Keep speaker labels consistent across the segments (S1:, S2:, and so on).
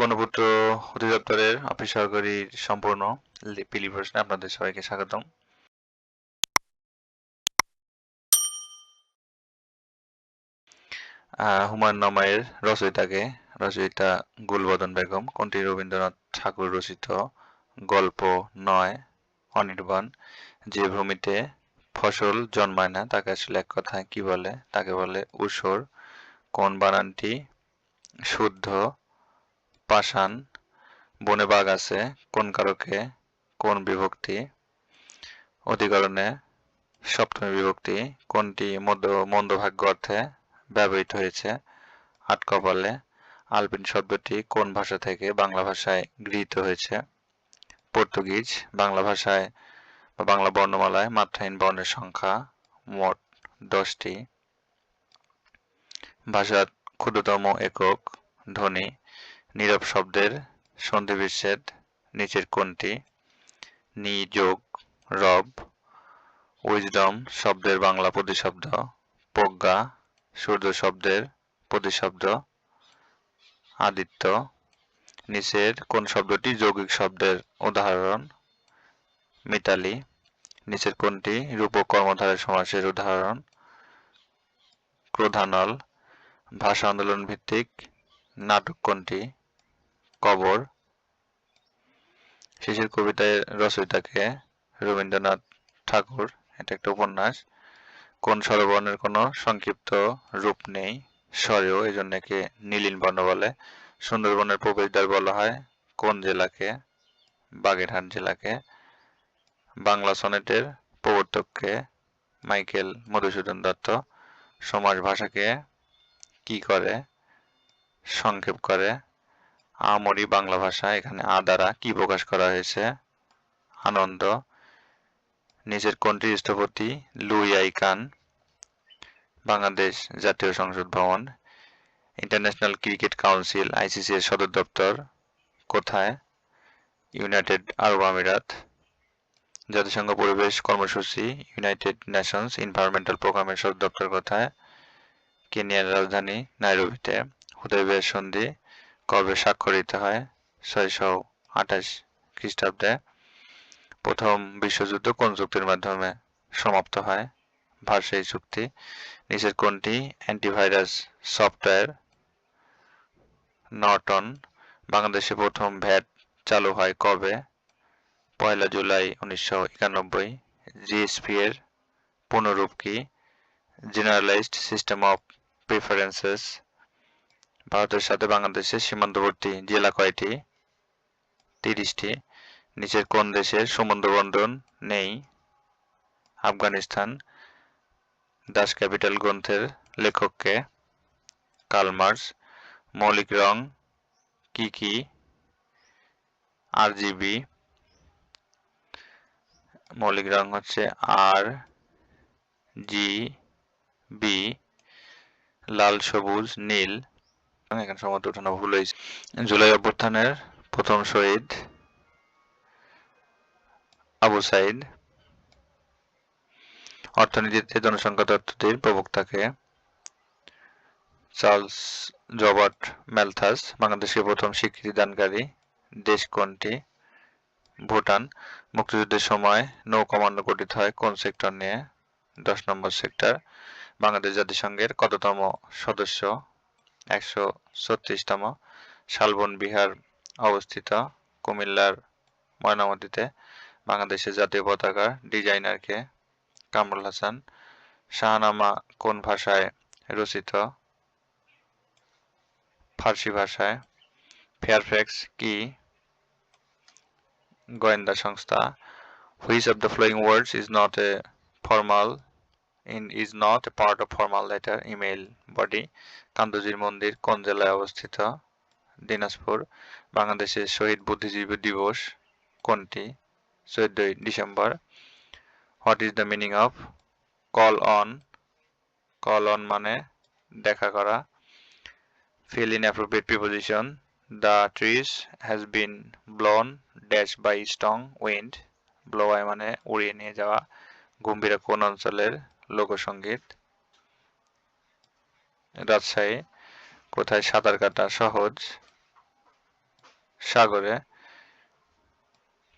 S1: গণপূর্ত অধিদপ্তরের অফিস সহকারীর সম্পূর্ণ পিলি প্রশ্নে আপনাদের সবাইকে স্বাগতম। হুমায়ুন নামায়ের রচয়িতাকে রচয়িতা গুলবদন বেগম। কোনটি? রবীন্দ্রনাথ ঠাকুর রচিত গল্প নয়, অনির্বাণ। যে ভূমিতে ফসল জন্মায় না, তাকে আসলে এক কথায় কি বলে? তাকে বলে ঊষর কোন বানানটি শুদ্ধ পাষাণ, বনে বাঘ আছে, কোন কারকে, কোন বিভক্তি? অধিকরণে, সপ্তমী বিভক্তি, কোনটি মধ্য মন্দভাগ্য অর্থে ব্যবহৃত হয়েছে? আট কপালে, আলপিন শব্দটি কোন ভাষা থেকে বাংলা ভাষায় গৃহীত হয়েছে? পর্তুগিজ, বাংলা ভাষায় বা বাংলা বর্ণমালায় মাত্রাহীন বর্ণের সংখ্যা মোট দশটি। ভাষার ক্ষুদ্রতম একক ধ্বনি নীরব শব্দের সন্ধি বিচ্ছেদ নিচের কোনটি নি যোগ রব, উইজডম শব্দের বাংলা প্রতিশব্দ, প্রজ্ঞা সূর্য শব্দের প্রতিশব্দ, আদিত্য, নিচের কোন শব্দটি যৌগিক শব্দের উদাহরণ, মিতালি, নিচের কোনটি রূপক কর্মধারের সমাসের উদাহরণ, ক্রোধানল, ভাষা আন্দোলন ভিত্তিক, নাটক কোনটি কবর। শেষের কবিতায় রচয়িতাকে রবীন্দ্রনাথ ঠাকুর, এটা একটা উপন্যাস, কোন স্বরবর্ণের কোনো সংক্ষিপ্ত রূপ নেই, স্বরেও এই জন্য একে নীলিন বর্ণ বলে। সুন্দরবনের প্রবেশদ্বার বলা হয় কোন জেলাকে? বাগেরহাট জেলাকে। বাংলা সনেটের প্রবর্তককে মাইকেল মধুসূদন দত্ত। সমাজ ভাষাকে কি করে? সংক্ষেপ করে। আমরি বাংলা ভাষা, এখানে আ দ্বারা কি প্রকাশ করা হয়েছে? আনন্দ। নিচের কোনটি স্থপতি? লুই আই কান, বাংলাদেশ জাতীয় সংসদ ভবন। ইন্টারন্যাশনাল ক্রিকেট কাউন্সিল, আইসিসি এর সদর দপ্তর কোথায়? ইউনাইটেড আরব আমিরাত। জাতিসংঘ পরিবেশ কর্মসূচি, ইউনাইটেড নেশনস এনভায়রনমেন্টাল প্রোগ্রামের সদর দপ্তর কোথায়? কেনিয়ার রাজধানী নাইরোবিতে। হুদয়বিয়ার সন্ধি। কবে স্বাক্ষরিত হয়? ছয়শো আঠাশ খ্রিস্টাব্দে প্রথম বিশ্বযুদ্ধ কোন চুক্তির মাধ্যমে সমাপ্ত হয়? ভার্সাই চুক্তি। নিচের কোনটি? Antivirus software. নর্টন। বাংলাদেশে প্রথম ভ্যাট চালু হয় কবে? পয়লা জুলাই উনিশশো একানব্বই। জিএসপি এর পুনরূপ কি? Generalised system of preferences. ভারতের সাথে বাংলাদেশের সীমান্তবর্তী জেলা কয়টি? তিরিশটি। নিচের কোন দেশের সমুদ্র বন্দর নেই? আফগানিস্তান। দাস ক্যাপিটাল গ্রন্থের লেখককে কালমার্স মৌলিক রং কি কি? আর জিবি মৌলিক রং হচ্ছে আর জি বি। লাল, সবুজ, নীল। এখানে সমত উঠানো ভুল হয়েছে। জুলাই অভ্যুত্থানের প্রথম শহীদ আবু সাইদ। অর্থনীতিতে জনসংখ্যা তত্ত্বটির প্রবক্তাকে চার্লস জবার্ট ম্যালথাস বাংলাদেশের প্রথম স্বীকৃতি দানকারী, দেশ কোনটি? ভুটান। মুক্তিযুদ্ধের সময় নৌ কমান্ডো গঠিত হয় কোন সেক্টর নিয়ে? দশ নম্বর সেক্টর। বাংলাদেশ জাতিসংঘের কততম সদস্য? একশো ছত্রিশতম শালবন বিহার অবস্থিত কুমিল্লার ময়নামতিতে বাংলাদেশের জাতীয় পতাকার ডিজাইনারকে কামরুল হাসান শাহনামা কোন ভাষায় রচিত? ফার্সি ভাষায়। ফেয়ারফ্যাক্স কি? গোয়েন্দা সংস্থা। Which of the flowing words is not a formal in is not a part of formal letter email body কান্দজির মন্দির কোন জেলায় অবস্থিত দিনাজপুর বাংলাদেশের শহীদ বুদ্ধিজীবী দিবস কোনটি চোদ্দই December what is the meaning of call on call on মানে দেখা করা। Fill in appropriate preposition. The trees has been blown, dash by strong wind blow মানে উড়িয়ে নিয়ে যাওয়া। গম্ভীরা কোন অঞ্চলের লোকসঙ্গীত রাজশাহী, কোথায়? সাঁতার কাটা সহজ। সাগরে।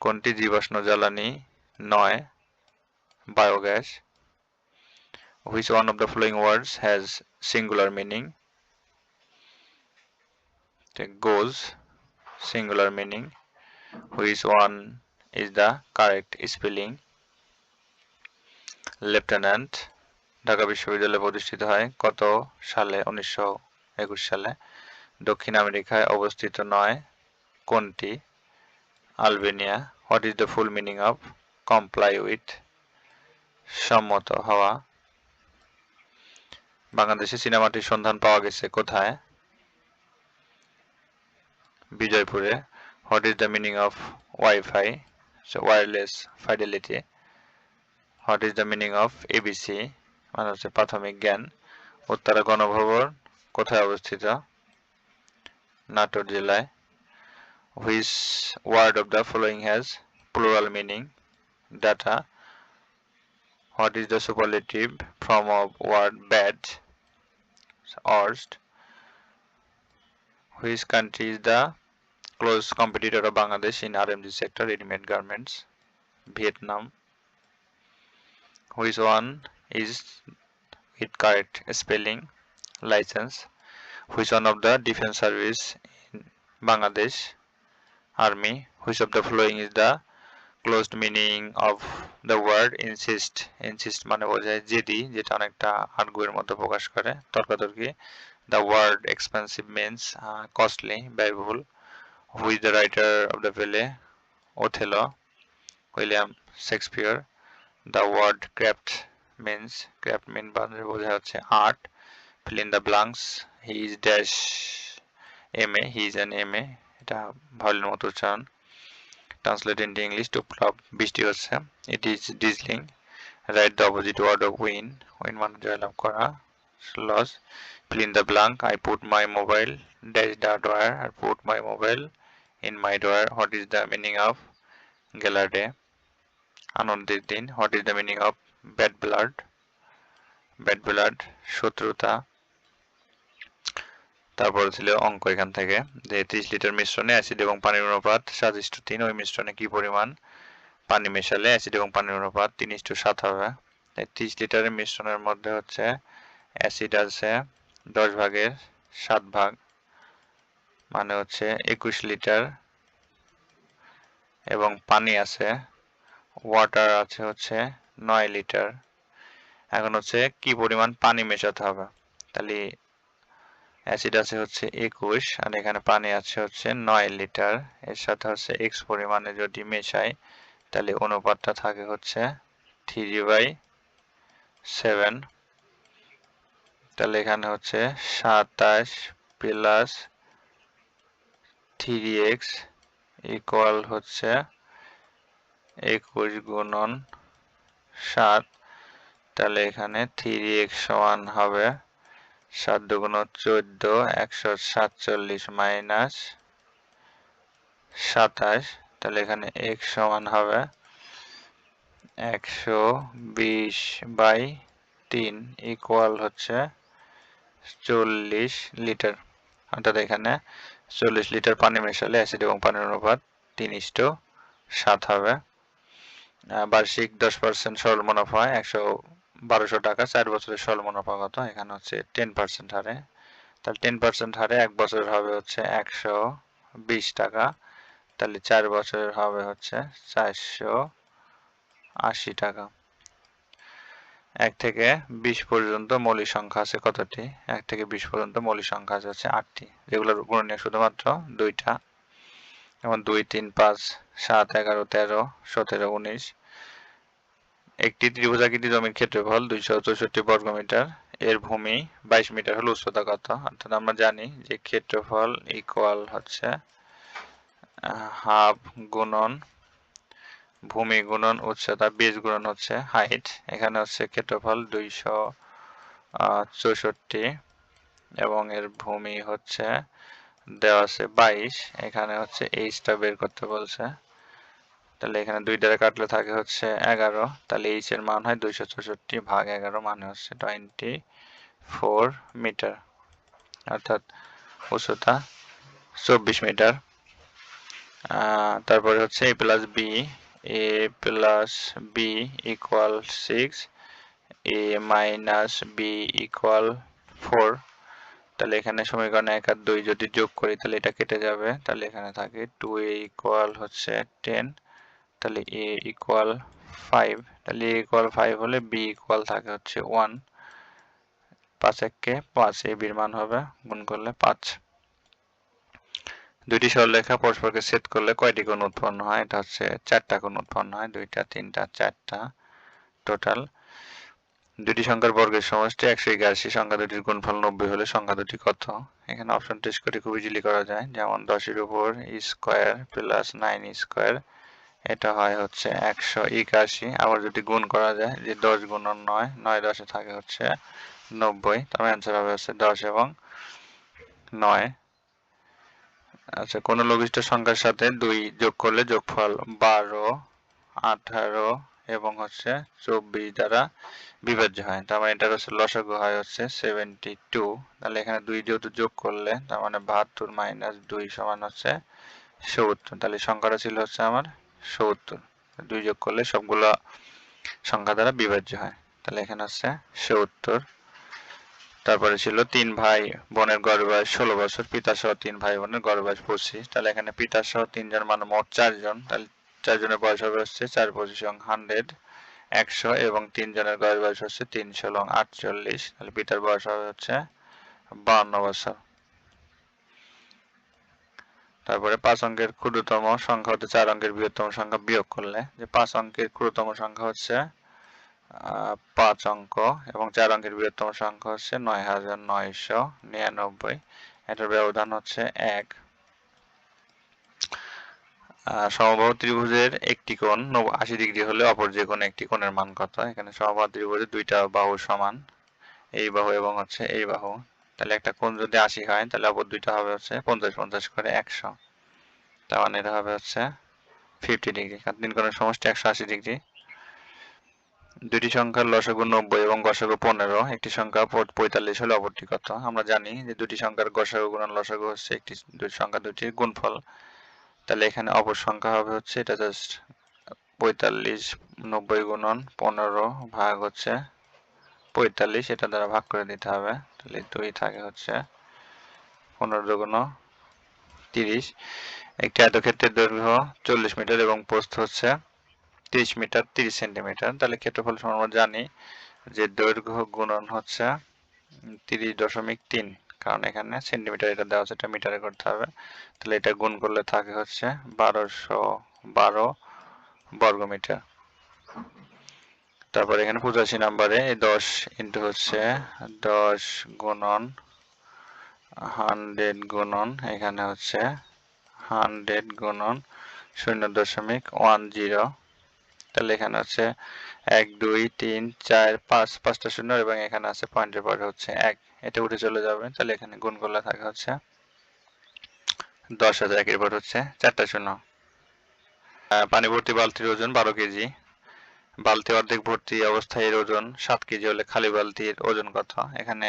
S1: কোনটি জীবাশ্ম জ্বালানি? নয়। Biogas. Which one of the following words has singular meaning goes singular meaning which one is the correct spelling lieutenant, Dhaka বিশ্ববিদ্যালয়ে প্রতিষ্ঠিত হয় কত সালে? উনিশশো একুশ সালে। দক্ষিণ আমেরিকায় অবস্থিত নয়। কোনটি? Albania. What is the full meaning of comply with সম্মত হওয়া। বাংলাদেশে সিনেমাটির সন্ধান পাওয়া গেছে কোথায়? বিজয়পুরে। What is the meaning of WiFi wireless fidelity what is the meaning of ABC মানে হচ্ছে প্রাথমিক জ্ঞান, উত্তরা গণভবন, কোথায় অবস্থিত? নাটোর জেলায়। Which word of the following has plural meaning data what is the superlative from of word bad worst which country is the close competitor of Bangladesh in RMG sector, ready-made garments? Vietnam which one is with correct spelling license which one of the defense service in bangladesh army which of the following is the closed meaning of the word insist insist মানে বোঝায় জেদি যেটা অনেকটা আর্গুয়ের মতো প্রকাশ করে তর্কাতর্কি the word expensive means uh, costly ব্যয়বহুল who is the writer of the play othello william shakespeare the word craft means craft mean Bangla বোঝা হচ্ছে art fill in the blanks he is dash ma he is an ma এটা ভাওয়ালের মতো উচ্চারণ translate into English to flop বৃষ্টি হচ্ছে it is drizzling right the opposite word of win win মানে জয়লাভ করা loss fill in the blank i put my mobile dash the drawer i put my mobile in my drawer what is the meaning of gala day আনন্দের দিন what is the meaning of bad blood bad blood শত্রুতা। তারপরে ছিল অঙ্ক এখান থেকে, যে ত্রিশ লিটার মিশ্রণে অ্যাসিড এবং পানির অনুপাত সাত ইস্টু তিন, ওই মিশ্রণে কি পরিমাণ? পানি মেশালে অ্যাসিড এবং পানির অনুপাত তিন ইস্টু সাত হবে। ত্রিশ লিটারের মিশ্রণের মধ্যে হচ্ছে অ্যাসিড আছে দশ ভাগের সাত ভাগ মানে হচ্ছে একুশ লিটার। এবং পানি আছে ওয়াটার আছে হচ্ছে নয় লিটার এখন হচ্ছে কি পরিমাণ পানি মেশাতে হবে? তাহলে অ্যাসিড আছে হচ্ছে একুশ, আর এখানে পানি আছে হচ্ছে নয় লিটার এর সাথে হচ্ছে এক্স পরিমাণে যদি মেশাই, তাহলে অনুপাতটা থাকে হচ্ছে থ্রি বাই সেভেন তাহলে এখানে হচ্ছে সাতাশ প্লাস থ্রি এক্স ইকুয়াল হচ্ছে একুশ গুণন সাত, তাহলে এখানে থ্রি এক্স সমান হবে সাত দুগুণ চোদ্দ, একশো সাতচল্লিশ মাইনাস সাতাশ, তাহলে এখানে এক্স সমান হবে একশো বিশ বাই তিন ইকুয়াল হচ্ছে চল্লিশ লিটার অর্থাৎ এখানে চল্লিশ লিটার পানি মেশালে অ্যাসিড এবং পানির অনুপাত তিন ইস্টু সাত হবে। বার্ষিক দশ পার্সেন্ট সরল মুনাফা হয়, একশো বারোশো টাকা, চার বছরের সরল মুনাফা কত? এখানে হচ্ছে টেন পার্সেন্ট হারে। তাহলে টেন পার্সেন্ট হারে এক বছর হবে হচ্ছে একশো বিশ টাকা। তাহলে চার বছরের হবে হচ্ছে চারশো আশি টাকা। এক থেকে বিশ পর্যন্ত মৌলিক সংখ্যা আছে কতটি? এক থেকে বিশ পর্যন্ত মৌলিক সংখ্যা আছে হচ্ছে আটটি। যেগুলোর গুণনীয় শুধুমাত্র দুইটা। যেমন দুই, তিন, পাঁচ সাত, এগারো, তেরো, সতেরো, উনিশ। একটি ত্রিভুজাকৃতি জমির ক্ষেত্রফল দুইশো চৌষট্টি বর্গমিটার এর ভূমি বাইশ মিটার হলো উচ্চতা কত? অর্থাৎ আমরা জানি যে ক্ষেত্রফল ইকুয়াল হচ্ছে হাফ গুণন, ভূমি গুণন উচ্চতা বেজ গুণন হচ্ছে হাইট এখানে হচ্ছে ক্ষেত্রফল দুইশো চৌষট্টি এবং এর ভূমি হচ্ছে, দেওয়া আছে বাইশ। এখানে হচ্ছে এইচটা বের করতে বলছে। তাহলে এখানে দুই দ্বারা কাটলে থাকে হচ্ছে এগারো। তাহলে এইচ এর মান হয় দুইশো চৌষট্টি ভাগ এগারো মানে হচ্ছে টোয়েন্টি ফোর মিটার, অর্থাৎ উচ্চতা চব্বিশ মিটার। তারপরে হচ্ছে A plus B A plus B equal six A minus B equal four তাহলে এখানে সমীকরণে এক আর দুই যদি যোগ করি তাহলে এটা কেটে যাবে। তাহলে এখানে থাকে টু ইকুয়াল হচ্ছে টেন তাহলে এ ইকুয়াল ফাইভ তাহলে এ ইকুয়াল ফাইভ হলে বি ইকুয়াল থাকে হচ্ছে ওয়ান পাঁচ এককে পাঁচ এ বির মান হবে, গুণ করলে পাঁচ। দুইটি সরলরেখা পরস্পরকে ছেদ করলে কয়টি কোণ উৎপন্ন হয়? এটা হচ্ছে চারটা কোণ উৎপন্ন হয়, দুইটা, তিনটা, চারটা টোটাল দুটি সংখ্যার বর্গের সমষ্টি, একশো একাশি সংখ্যা দুটির গুণফল নব্বই হলে সংখ্যা দুটি কত? এখানে অপশন টেস্ট করে খুব ইজিলি করা যায়, যেমন দশের উপর স্কোয়ার প্লাস নাইন স্কোয়ার এটা হয় হচ্ছে একশো একাশি। আবার যদি গুণ করা যায়, যে দশ গুণন নয় নয় দশে থাকে হচ্ছে নব্বই। তবে অ্যান্সার হবে হচ্ছে দশ এবং নয়। আচ্ছা কোনো লঘিষ্ঠ সংখ্যার সাথে দুই যোগ করলে যোগফল বারো, আঠারো এবং হচ্ছে চব্বিশ দ্বারা বিভাজ্য হয়। তার মানে এটার হচ্ছে লসাগু হয় হচ্ছে সেভেন্টি টু তাহলে এখানে দুই যেহেতু যোগ করলে, তার মানে বাহাত্তর মাইনাস দুই সমান হচ্ছে সত্তর। তাহলে সংখ্যাটা ছিল হচ্ছে আমার সত্তর। দুই যোগ করলে সবগুলো সংখ্যা দ্বারা বিভাজ্য হয়। তাহলে এখানে হচ্ছে সত্তর। তারপরে ছিল তিন ভাই বোনের গড় বয়স ষোলো বছর পিতা সহ তিন ভাই বোনের গড় বয়স পঁচিশ। তাহলে এখানে পিতা সহ তিনজন মানে মোট চারজন। তাহলে চারজনের বয়স হবে হচ্ছে চার পঁচিশ এবং হান্ড্রেড, একশো এবং তিনজনের গড় বয়স হচ্ছে তিনশো এবং আটচল্লিশ। তাহলে পিতার বয়স হবে হচ্ছে বাউন্ন বছর। তারপরে পাঁচ অঙ্কের ক্ষুদ্রতম সংখ্যা হতে চার অঙ্কের বৃহত্তম সংখ্যা বিয়োগ করলে। যে পাঁচ অঙ্কের ক্ষুদ্রতম সংখ্যা হচ্ছে পাঁচ অঙ্ক এবং চার অঙ্কের বৃহত্তম সংখ্যা হচ্ছে নয় হাজার নয়শো নিরানব্বই। এটার ব্যবধান হচ্ছে এক। সমবাহু ত্রিভুজের একটি কোণ আশি ডিগ্রি হলে অপর যে কোনো একটি কোণের মান কত? এখানে সমবাহু ত্রিভুজের দুইটা বাহু সমান, এই বাহু এবং হচ্ছে এই বাহু। তাহলে একটা কোণ যদি আশি হয়, তাহলে অপর দুইটা হবে হচ্ছে পঞ্চাশ পঞ্চাশ করে একশো। তার মানে এটা হবে হচ্ছে ফিফটি ডিগ্রি কারণ তিন কোণের সমষ্টি একশো আশি ডিগ্রি দুটি সংখ্যার লসাগু নব্বই এবং গসাগু পনেরো। একটি সংখ্যা পঁয়তাল্লিশ হলে অপরটি কত? আমরা জানি যে দুটি সংখ্যার গসাগু গুণন লসাগু হচ্ছে একটি দুটি সংখ্যা দুটির গুণফল। তাহলে এখানে অপর সংখ্যা হবে হচ্ছে এটা জাস্ট পঁয়তাল্লিশ নব্বই গুণন পনেরো ভাগ হচ্ছে পঁয়তাল্লিশ, এটা দ্বারা ভাগ করে দিতে হবে। তাহলে দুই থাকে হচ্ছে পনেরো দুগুণ তিরিশ। একটি আয়তক্ষেত্রের দৈর্ঘ্য চল্লিশ মিটার এবং প্রস্থ হচ্ছে তিরিশ মিটার, তিরিশ সেন্টিমিটার। তাহলে ক্ষেত্রফল আমরা জানি যে দৈর্ঘ্য গুণন হচ্ছে তিরিশ দশমিক তিন, কারণ এখানে সেন্টিমিটার এটা দেওয়া আছে, এটা মিটারে করতে হবে। তাহলে এটা গুণ করলে থাকে হচ্ছে বারোশো বারো বর্গমিটার। তারপর এখানে পঁচাশি নাম্বারে, এই দশ ইন্টু হচ্ছে দশ গুণন হান্ড্রেড গুণন, এখানে হচ্ছে হান্ড্রেড গুণন শূন্য দশমিক ওয়ান জিরো। তাহলে এখানে হচ্ছে এক, দুই, তিন, চার, পাঁচ, পাঁচটা শূন্য এবং এখানে আছে পয়েন্টের পরে হচ্ছে এক। এটা উঠে চলে যাবে। তাহলে এখানে গুণ করলে থাকে হচ্ছে দশ হাজার একের পর হচ্ছে চারটা শূন্য। পানি ভর্তি বালতির ওজন বারো কেজি। বালতি অর্ধেক ভর্তি অবস্থায় এর ওজন সাত কেজি হলে খালি বালতির ওজন কত? এখানে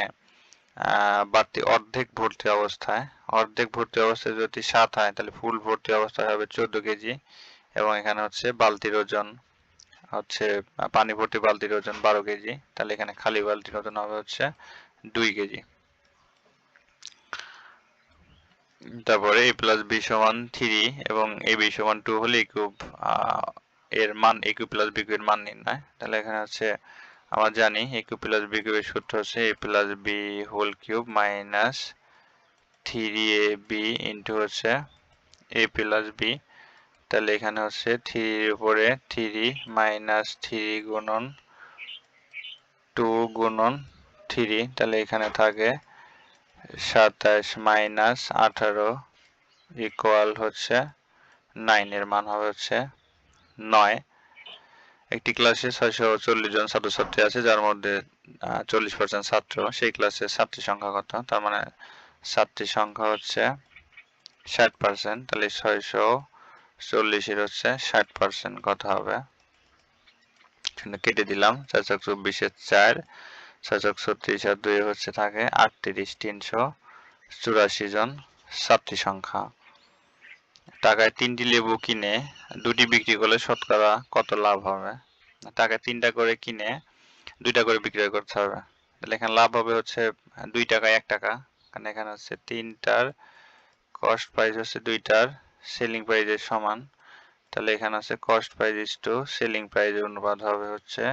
S1: বাড়তি অর্ধেক ভর্তি অবস্থায়। অর্ধেক ভর্তি অবস্থায় যদি সাত হয়, তাহলে ফুল ভর্তি অবস্থায় হবে চোদ্দ কেজি। এবং এখানে হচ্ছে বালতির ওজন, হচ্ছে পানি ভর্তি বালতির ওজন বারো কেজি। তাহলে এখানে খালি বালতির ওজন হবে হচ্ছে দুই কেজি। তারপরে এ প্লাস বি সমান থ্রি এবং এ বি সমান টু হলে কিউব এর মান এ প্লাস বি কিউবের মান নির্ণয়। তাহলে এখানে হচ্ছে আমরা জানি এ কিউব প্লাস বি কিউবের সূত্র হচ্ছে A plus B whole cube minus three A B into হচ্ছে এ প্লাস বি তাহলে এখানে হচ্ছে থ্রির উপরে থ্রি মাইনাস থ্রি গুণন টু গুণন থ্রি তাহলে এখানে থাকে সাতাশ মাইনাস আঠারো ইকুয়াল হচ্ছে নাইনের মান হবে হচ্ছে নয়। একটি ক্লাসে ছয়শো চল্লিশ জন ছাত্রছাত্রী আছে, যার মধ্যে চল্লিশ পার্সেন্ট ছাত্র। সেই ক্লাসে ছাত্রী সংখ্যা কত? তার মানে ছাত্রী সংখ্যা হচ্ছে ষাট পার্সেন্ট তাহলে ছয়শো চল্লিশের হচ্ছে ষাট পার্সেন্ট কত হবে। কেটে দিলাম। চার চক চব্বিশের চার, ছয় চক ছত্রিশ আর দুই হচ্ছে থাকে আটত্রিশ তিনশো চুরাশি জন ছাত্রী সংখ্যা। টাকায় তিনটি লেবু কিনে, দুটি বিক্রি করলে শতকরা কত লাভ হবে? টাকায় তিনটা করে কিনে, দুইটা করে বিক্রয় করতে হবে। তাহলে এখানে লাভ হবে হচ্ছে দুই টাকায় এক টাকা। কারণ এখানে হচ্ছে তিনটার কস্ট প্রাইস হচ্ছে দুইটার সেলিং প্রাইসের সমান। তাহলে এখানে আছে cost price is to selling প্রাইসের অনুপাত হবে হচ্ছে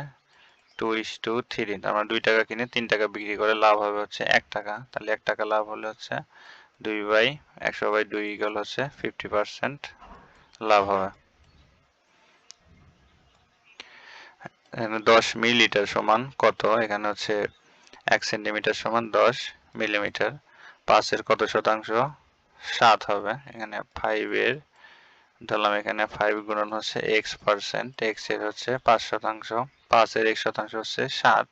S1: টু ইস টু থ্রি আমরা দুই টাকা কিনে তিন টাকা বিক্রি করে লাভ হবে হচ্ছে এক টাকা। তাহলে এক টাকা লাভ হলে হচ্ছে দুই বাই একশো বাই দুই ইকাল হচ্ছে ফিফটি পার্সেন্ট লাভ হবে। দশ মিলিলিটার সমান কত? এখানে হচ্ছে এক সেন্টিমিটার সমান দশ মিলিমিটার। পাঁচের কত শতাংশ? সাত হবে। এখানে ফাইভের ধরলাম এখানে ফাইভ গুণন হচ্ছে এক্স পার্সেন্ট এক্সের হচ্ছে পাঁচ শতাংশ। পাঁচের এক শতাংশ হচ্ছে সাত।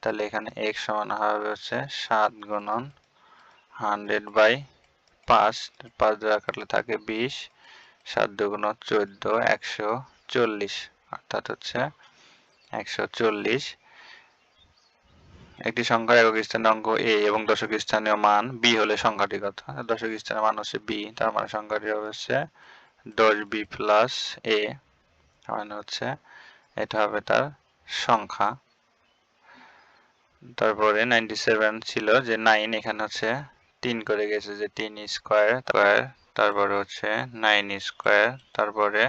S1: তাহলে এখানে এক্স সমান হবে হচ্ছে সাত গুণন হান্ড্রেড বাই পাঁচ পাঁচ দ্বারা কাটলে থাকে বিশ, সাত দুগুণ চোদ্দ, একশো চল্লিশ। অর্থাৎ হচ্ছে একশো চল্লিশ। একটি সংখ্যার একক স্থানীয় অঙ্ক এ এবং দশক স্থানীয় মান বি হলে সংখ্যাটি কত? দশক স্থানীয় মান হচ্ছে বি তার মানে সংখ্যাটি হবে হচ্ছে দশ বি প্লাস এ মানে হচ্ছে এটা হবে তার সংখ্যা। তারপরে নাইনটি সেভেন ছিল যে নাইন এখানে হচ্ছে তিন করে গেছে যে তিন স্কোয়ার স্কোয়ার তারপরে হচ্ছে নাইন স্কোয়ার, তারপরে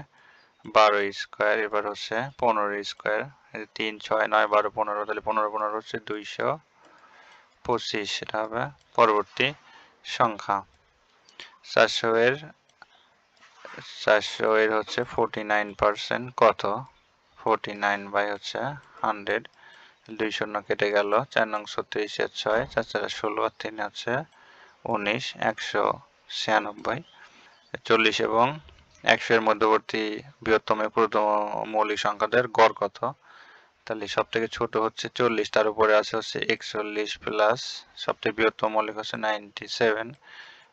S1: বারো স্কোয়ার, এবার হচ্ছে পনেরো স্কোয়ার। তিন, ছয়, নয়, বারো, পনেরো, তাহলে পনেরো পনেরো হচ্ছে দুইশো পঁচিশ, এটা হবে পরবর্তী সংখ্যা। চারশো এর চারশো এর হচ্ছে ফোরটি নাইন পার্সেন্ট কত? ফোরটি নাইন বাই হচ্ছে হান্ড্রেড দুই শূন্য কেটে গেল, চার নং ছত্রিশের ছয়, চার চার ষোলো, আর তিন হচ্ছে উনিশ, একশো ছিয়ানব্বই, চল্লিশ এবং একশো এর মধ্যবর্তী বৃহত্তম ক্ষুদ্রতম মৌলিক সংখ্যাদের গড় কত? তাহলে সব থেকে ছোট হচ্ছে চল্লিশ, তার উপরে আছে হচ্ছে একচল্লিশ প্লাস সবথেকে বৃহত্তম মৌলিক হচ্ছে নাইনটি সেভেন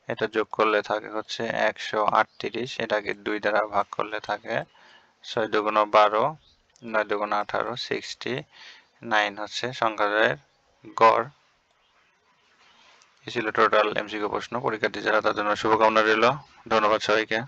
S1: এটা যোগ করলে থাকে হচ্ছে একশো আটত্রিশ, এটাকে দুই দ্বারা ভাগ করলে থাকে ছয় দুগুণ বারো, নয় দুগুণ আঠারো সিক্সটি নাইন হচ্ছে সংখ্যাদের গড়। এই ছিল টোটাল এমসিকিউ প্রশ্ন। পরীক্ষার্থী যারা তাদের জন্য শুভকামনা রইল। ধন্যবাদ সবাইকে।